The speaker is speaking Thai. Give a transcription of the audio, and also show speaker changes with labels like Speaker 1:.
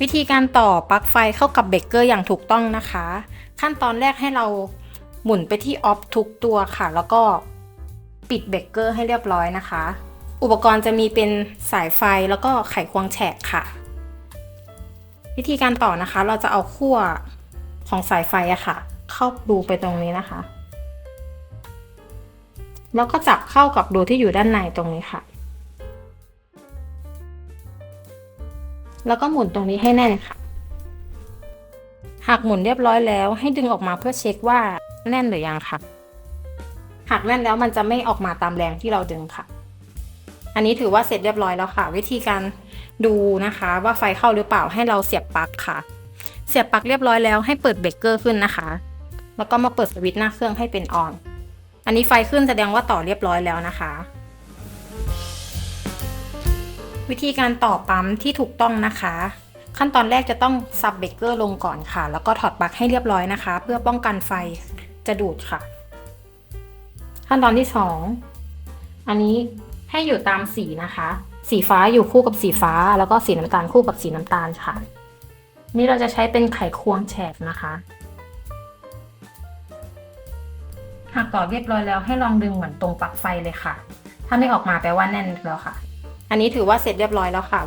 Speaker 1: วิธีการต่อปลั๊กไฟเข้ากับเบรกเกอร์อย่างถูกต้องนะคะ ขั้นตอนแรกให้เราหมุนไปที่ออฟทุกตัวค่ะ แล้วก็ปิดเบรกเกอร์ให้เรียบร้อยนะคะ อุปกรณ์จะมีเป็นสายไฟแล้วก็ไขควงแฉกค่ะ วิธีการต่อนะคะ เราจะเอาขั้วของสายไฟอะค่ะ เข้ารูไปตรงนี้นะคะ แล้วก็จับเข้ากับรูที่อยู่ด้านในตรงนี้ค่ะ แล้วก็หมุนตรงนี้ให้แน่นค่ะ หากหมุนเรียบร้อยแล้ว ให้ดึงออกมาเพื่อเช็คว่าแน่นหรือยังค่ะ หากแน่นแล้วมันจะไม่ออกมาตามแรงที่เราดึงค่ะ อันนี้ถือว่าเสร็จเรียบร้อยแล้วค่ะ วิธีการดูนะคะ ว่าไฟเข้าหรือเปล่าให้เราเสียบปลั๊กค่ะ เสียบปลั๊กเรียบร้อยแล้วให้เปิดเบรกเกอร์ขึ้นนะคะ แล้วก็มาเปิดสวิตช์หน้าเครื่องให้เป็นออน อันนี้ไฟขึ้นแสดงว่าต่อเรียบร้อยแล้วนะคะ วิธีการต่อปั๊มที่ถูกต้องนะคะ ขั้นตอนแรกจะต้องซับเบรกเกอร์ลงก่อนค่ะ แล้วก็ถอดปลั๊กให้เรียบร้อยนะคะ เพื่อป้องกันไฟจะดูดค่ะ ขั้นตอนที่สองอันนี้ให้อยู่ตามสีนะคะ สีฟ้าอยู่คู่กับสีฟ้า แล้วก็สีน้ำตาลคู่กับสีน้ำตาลค่ะ นี่เราจะใช้เป็นไขควงแฉกนะคะหากต่อเรียบร้อยแล้วให้ลองดึงเหมือนตรงปลั๊กไฟเลยค่ะ ถ้าไม่ออกมาแปลว่าแน่นแล้วค่ะ อันนี้ถือว่าเสร็จเรียบร้อยแล้วค่ะ